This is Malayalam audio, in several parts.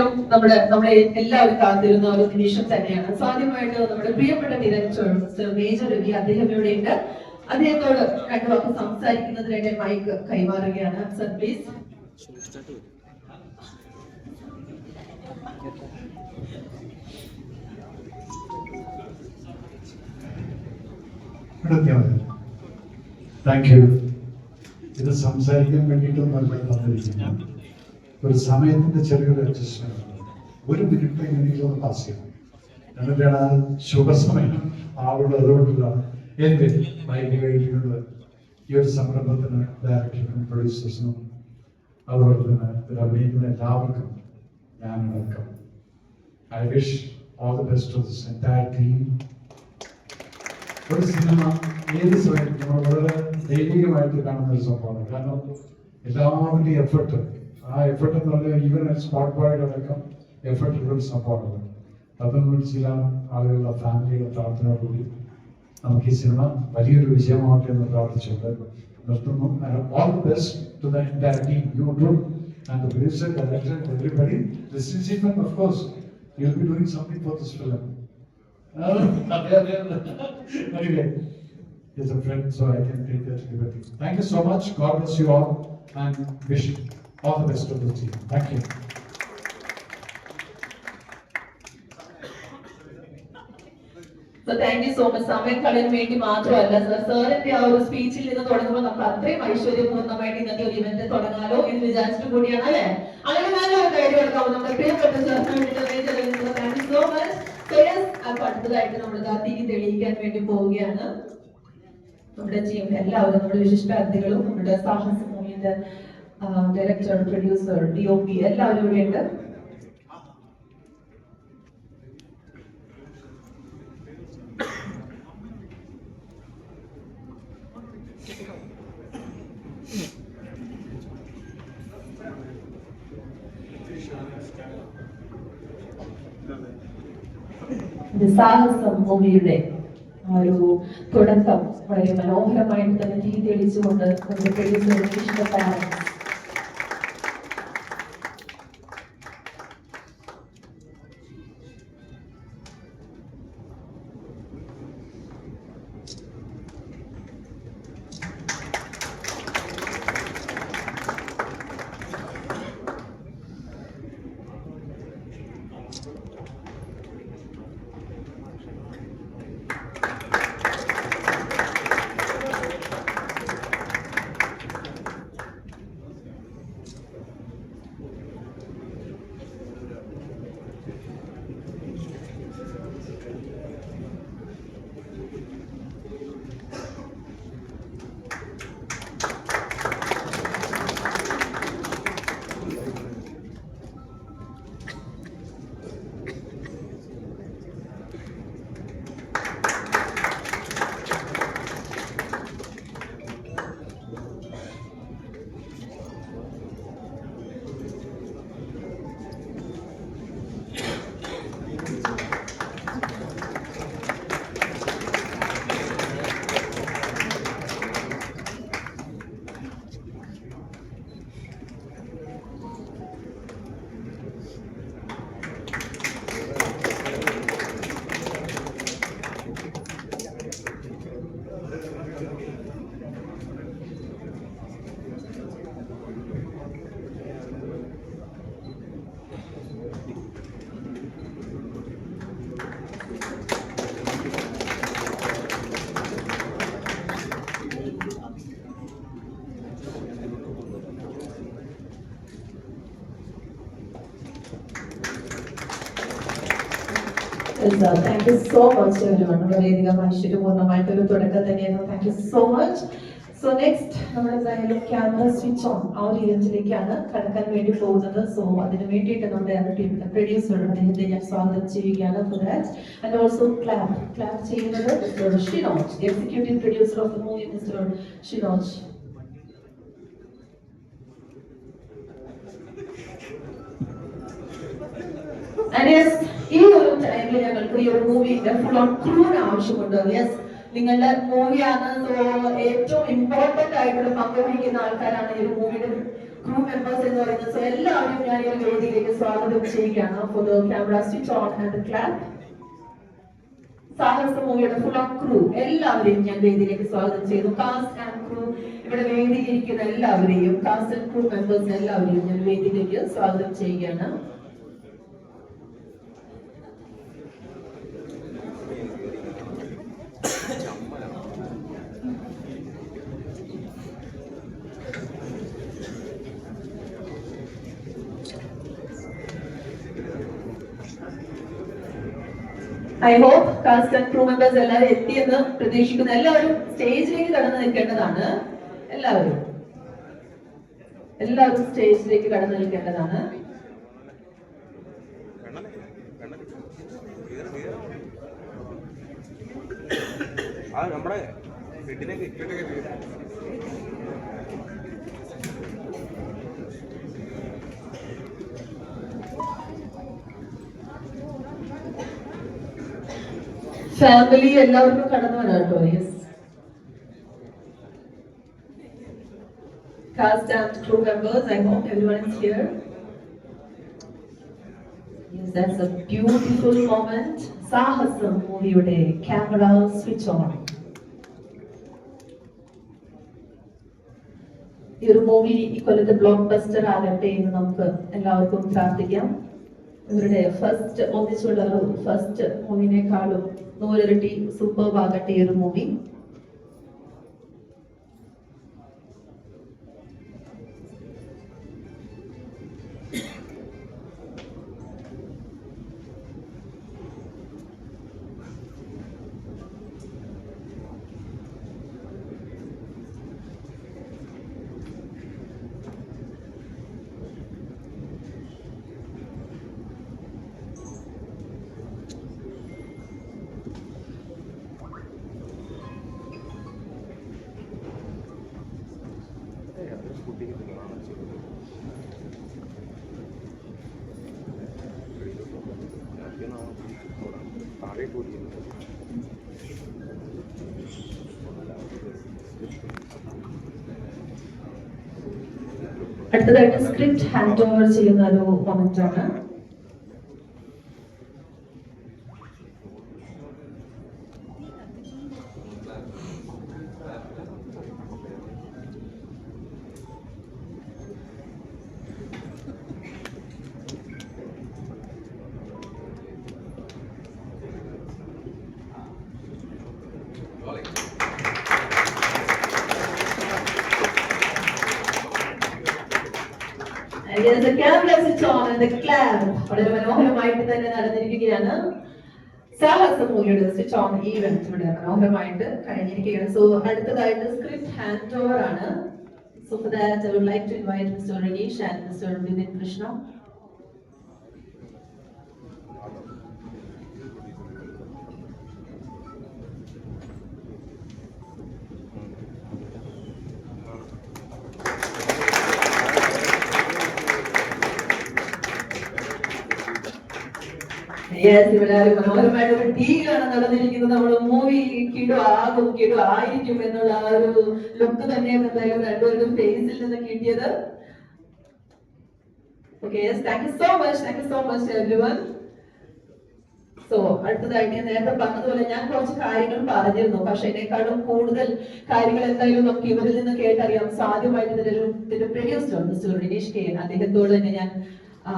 എന്തായാലും നമ്മുടെ നമ്മളെ എല്ലാവരും കാത്തിരുന്ന ഒരു നിമിഷം തന്നെയാണ്. സാധ്യമായിട്ട് നമ്മുടെ പ്രിയപ്പെട്ട ഡയറക്ടർ മേജർ രവി അദ്ദേഹം ഇവിടെ ഉണ്ട്. അദ്ദേഹത്തോട് രണ്ടു വാക്ക് സംസാരിക്കുന്നതിനായിട്ട് മൈക്ക് കൈമാറുകയാണ്. സർ പ്ലീസ് താങ്ക് യു ഇത് സംസാരിക്കാൻ വേണ്ടിയിട്ടൊന്നും നമ്മൾ തന്നിരിക്കുന്നു ഒരു സമയത്തിന്റെ ചെറിയൊരു അഡ്ജസ്റ്റ്മെന്റ് ഒരു മിനിറ്റ് എങ്ങനെയെങ്കിലും പാസ് ചെയ്യണം. എന്നിട്ടാണ് ആ ശുഭസമയം ആളുകൾ അതുകൊണ്ടുള്ള എന്റെ മൈക്ക് വേണ്ടിയുള്ള ഈ ഒരു സംരംഭത്തിന് ഡയറക്ടറിനും പ്രൊഡ്യൂസേഴ്സിനും അതുപോലെ തന്നെ അഭിനയിക്കുന്ന എല്ലാവർക്കും ഞാൻ welcome I wish all the best of this entire team ഒരു സിനിമ ഏത് സമയത്തും നമ്മൾ വളരെ ദൈവികമായിട്ട് കാണുന്ന ഒരു സംഭവമാണ്. കാരണം എല്ലാവരുടെയും എഫർട്ട് ആ എഫർട്ട് എന്ന് പറഞ്ഞാൽ ഈവൻ സ്പോട്ട് ബോയുടെ അടക്കം എഫർട്ട് ഉള്ള ഒരു സംഭവമാണ് അതൊന്നും ചില ആളുകളുടെ ഫാമിലിയുടെ പ്രാർത്ഥനയോടുകൂടി നമുക്ക് ഈ സിനിമ വലിയൊരു വിജയമാവട്ടെ എന്ന് പ്രാർത്ഥിച്ചുകൊണ്ട് നിർത്തുന്നു all the best to the entire team you do and the producer director everybody this is even of course you will be doing something for this film anyway, he's a friend, so I can take that liberty. Thank you so much. God bless you all and wish you all the best to the team. Thank you. So thank you so much സമയം കളയാൻ വേണ്ടി മാത്രമല്ല സർ സാറിന്റെ ആ ഒരു സ്പീച്ചിൽ നിന്ന് തുടങ്ങുമ്പോൾ നമുക്ക് അത്രയും ഐശ്വര്യപൂർണമായിട്ട് ഇന്നത്തെ ഒരു ഇവന്റ് തുടങ്ങാലോ എന്ന് വിചാരിച്ചിട്ട് കൂടിയാണ് അല്ലെ? അങ്ങനെ നല്ലൊരു കാര്യം എടുക്കാം നമ്മുടെ പ്രിയപ്പെട്ട സാറിന് സോ മച്ച് അടുത്തതായിട്ട് നമ്മൾ കാത്തിക്ക് തെളിയിക്കാൻ വേണ്ടി പോവുകയാണ്. നമ്മുടെ ടീം എല്ലാവരും നമ്മുടെ വിശിഷ്ട അതിഥികളും നമ്മുടെ Sahasa മൂവിന്റെ director producer D O P എല്ലാവരും ഇവിടെയുണ്ട് സാഹസം മൂവിയുടെ ഒരു തുടക്കം വളരെ മനോഹരമായിട്ട് തന്നെ തീ തെളിച്ചുകൊണ്ട് നമ്മുടെ പ്രൊഡ്യൂസർ ഇഷ്ടപ്പെടാൻ താങ്ക് യു സോ മച്ച് വളരെയധികം ഐശ്വര്യപൂർണമായിട്ടൊരു തുടക്കം തന്നെയായിരുന്നു. Thank you so much so next നമ്മൾ എന്തായാലും ക്യാമറ സ്വിച്ച് ഓൺ ആ ഒരു ഇവന്റിലേക്കാണ് കടക്കാൻ വേണ്ടി പോകുന്നത്. സോ അതിന് വേണ്ടിയിട്ട് നമ്മുടെ പ്രൊഡ്യൂസർ അദ്ദേഹത്തെ ഞാൻ സ്വാഗതം ചെയ്യുകയാണ്. That and also clap clap ചെയ്യുന്നത് mister Shinoj executive producer of the movie mister Shinoj And yes, ഈ ടൈമിൽ ഞങ്ങൾക്ക് ഈ ഒരു മൂവി ഫുൾ ഓൺ ക്രൂവിന് ആവശ്യമുണ്ട്. യെസ് നിങ്ങളുടെ മൂവിയാണ് ഏറ്റവും ഇമ്പോർട്ടന്റ് ആയിട്ടുള്ള പങ്കുവഹിക്കുന്ന ആൾക്കാരാണ് ഈ ഒരു മൂവിയുടെ ക്രൂ മെമ്പേഴ്സ് എന്ന് പറയുന്നത്. സോ എല്ലാവരും ഞാൻ ഈ വേദിയിലേക്ക് സ്വാഗതം ചെയ്യുകയാണ്. The camera switch on and clap Sahasa മൂവിയുടെ ഫുൾ ഓൺ ക്രൂ എല്ലാവരെയും ഞാൻ വേദിയിലേക്ക് സ്വാഗതം ചെയ്യുന്നു. കാസ്റ്റ് ആൻഡ് ക്രൂ ഇവിടെ വേദിയിലിരിക്കുന്ന എല്ലാവരെയും കാസ്റ്റ് ആൻഡ് ക്രൂ മെമ്പേഴ്സ് എല്ലാവരെയും ഞാൻ വേദിയിലേക്ക് സ്വാഗതം ചെയ്യുകയാണ്. I hope cast crew members എല്ലാവരും എത്തിയെന്ന് പ്രതീക്ഷിക്കുന്നു. എല്ലാവരും സ്റ്റേജിലേക്ക് കടന്നു നിൽക്കേണ്ടതാണ്. എല്ലാവരും. എല്ലാവരും സ്റ്റേജിലേക്ക് കടന്നു നിൽക്കേണ്ടതാണ്. ആ നമ്മുടെ ഫാമിലി എല്ലാവർക്കും കടന്നു വരാം കേട്ടോ. Yes and crew members I hope everyone is here Yes, that's a beautiful moment. സാഹസം മൂവിയുടെ ക്യാമറ സ്വിച്ച് ഓൺ ഈ ഒരു മൂവി ഈ കൊല്ലത്തെ ബ്ലോക്ക് ബസ്റ്റർ ആകട്ടെ എന്ന് നമുക്ക് എല്ലാവർക്കും പ്രാർത്ഥിക്കാം. ഇവരുടെ ഫസ്റ്റ് ഒന്നിച്ചുള്ള ഒരു ഫസ്റ്റ് മൂവിനേക്കാളും നൂലിരട്ടി സൂപ്പർ ആകട്ടെ ഒരു മൂവി അടുത്തതായിട്ട് സ്ക്രിപ്റ്റ് ഹാൻഡ് ഓവർ ചെയ്യുന്ന ഒരു മൊമെന്റ് ആണ്. And yes, the camera and the clap വളരെ മനോഹരമായിട്ട് തന്നെ നടന്നിരിക്കുകയാണ്. സാഹസ മൂവിയുടെ സ്വിച്ച് ഓൺ ഈവന്റ് ഇവിടെ മനോഹരമായിട്ട് കഴിഞ്ഞിരിക്കുകയാണ്. സോ അടുത്തതായിട്ട് സ്ക്രിപ്റ്റ് ഹാൻഡ് ഓവർ ആണ്. So for that I would like to invite mister Ranish and mister Vipin Krishna മനോഹരമായിട്ട് ഒരു ടീമാണ് നടന്നിരിക്കുന്നത്. നമ്മൾ മൂവി കിടു ആകും കിടു ആയിരിക്കും എന്നുള്ള ആ ഒരു ലുക്ക് തന്നെയാണ് എന്തായാലും രണ്ടുപേരുടെ ഫേസിൽ നിന്ന് കിട്ടിയത്. Okay thank you so much thank you so much everyone so അടുത്തതായിട്ട് ഞാൻ നേരത്തെ പറഞ്ഞതുപോലെ ഞാൻ കുറച്ച് കാര്യങ്ങൾ പറഞ്ഞിരുന്നു. പക്ഷെ എന്നെക്കാളും കൂടുതൽ കാര്യങ്ങൾ എന്തായാലും നമുക്ക് ഇവരിൽ നിന്ന് കേട്ടറിയാം. സാധ്യമായിട്ട് ഇതിന്റെ പ്രൊഡ്യൂസർ മിസ്റ്റർ റിനീഷ് കെ അദ്ദേഹത്തോട് തന്നെ ഞാൻ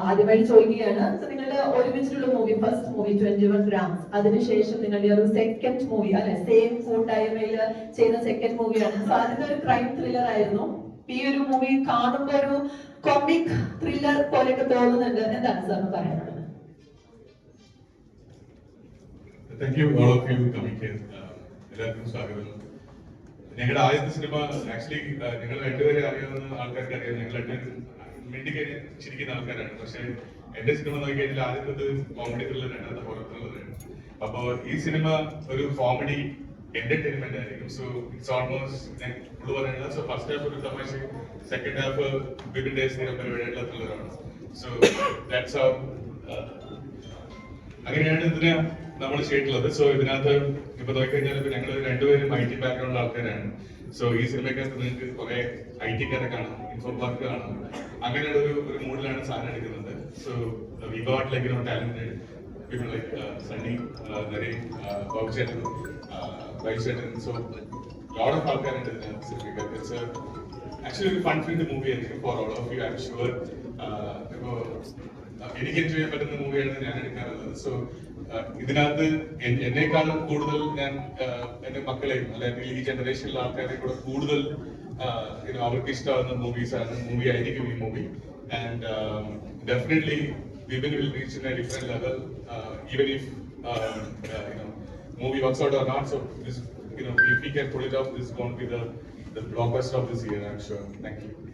ആദ്യമായി ചോദിക്കുകയാണ്. സോ നിങ്ങളുടെ ഒരുമിച്ചിട്ടുള്ള movie first movie twenty one grams അതിനുശേഷം നിങ്ങളുടെ ഒരു സെക്കൻഡ് മൂവി അല്ലെ? സെയിം കൂട്ടായ്മയിൽ ചെയ്യുന്ന സെക്കൻഡ് മൂവിയാണ് സോ ആദ്യത്തെ ഒരു ക്രൈം ത്രില്ലർ ആയിരുന്നു. ഈ ഒരു മൂവി കാണുമ്പോൾ ഒരു കോമിക് ത്രില്ലർ പോലെയൊക്കെ തോന്നുന്നുണ്ട്. എന്താണ് സാറിന് പറയാനുള്ളത്? Thank you all of you here എല്ലാവർക്കും സ്വാഗതം. ഞങ്ങളുടെ ആദ്യത്തെ സിനിമ ആക്ച്വലി ഞങ്ങൾ രണ്ടുപേരെ അറിയാവുന്ന ആൾക്കാർക്ക് അറിയാം ഞങ്ങൾ രണ്ടുപേരും മിണ്ടിക്കഴിഞ്ഞ് ചിരിക്കുന്ന ആൾക്കാരാണ്. പക്ഷെ എന്റെ സിനിമ നോക്കി കഴിഞ്ഞാൽ ആദ്യത്തെ കോമഡി ത്രില്ലർ രണ്ടാമത്തെ ഹോറർ ത്രില്ലറാണ് അപ്പോ ഈ സിനിമ ഒരു കോമഡി എന്റർടൈൻമെന്റ് ആയിരിക്കും. സോ ഇറ്റ്സ് ഓൾമോസ്റ്റ് ഞാൻ ഫുള്ള് പറയുന്നത് സോ ഫസ്റ്റ് ഹാഫ് ഒരു തമാശ സെക്കൻഡ് ഹാഫ് വിപിന്റെ സ്ഥിരം പരിപാടിയുള്ള ത്രില്ലറാണ് സോ ദാറ്റ്സ് അവർ അങ്ങനെയാണ് ഇതിനെ നമ്മൾ ചെയ്തിട്ടുള്ളത് സോ ഇതിനകത്ത് ഇപ്പൊ നോക്കിക്കഴിഞ്ഞാൽ ഇപ്പൊ ഞങ്ങൾ രണ്ടുപേരും ഐ ടി ബാക്ക്ഗ്രൗണ്ട് ആൾക്കാരാണ്. സോ ഈ സിനിമയ്ക്കകത്ത് നിങ്ങൾക്ക് കുറെ ഐ ടിക്കാരെ കാണാം ഇൻഫോ പാർക്ക് കാണാം. അങ്ങനെയുള്ള ഒരു ഒരു മൂഡിലാണ് സാധനം എടുക്കുന്നത്. So we got like no talented people like Sunny Sunny, uh, Naren, uh, Bob Chetan, uh, Vai Chetan. So, lot of ആൾക്കാർ ഉണ്ട് ഇതിനകത്ത് സിനിമയ്ക്ക്. It's ഒരു ഫൺ ഫീൽഡ് മൂവി ആയിരിക്കും for all of you I sure ഇപ്പോ എനിക്ക് എൻജോയ് ചെയ്യാൻ പറ്റുന്ന മൂവിയാണ് ഞാൻ എടുക്കാറുള്ളത്. സോ ഇതിനകത്ത് എന്നെക്കാളും കൂടുതൽ ഞാൻ uh, എന്റെ മക്കളെയും അല്ലെങ്കിൽ ഈ ജനറേഷനിലെ ആൾക്കാരെ കൂടെ കൂടുതൽ uh, അവർക്ക് ഇഷ്ടമാകുന്ന മൂവീസ് ആണ് മൂവി ആയിരിക്കും ഈ movie and definitely different level, uh, even if um, uh, you know movie works out or not. So this, you know, if we can pull it off, this is going to be the the blockbuster of sure. Thank you.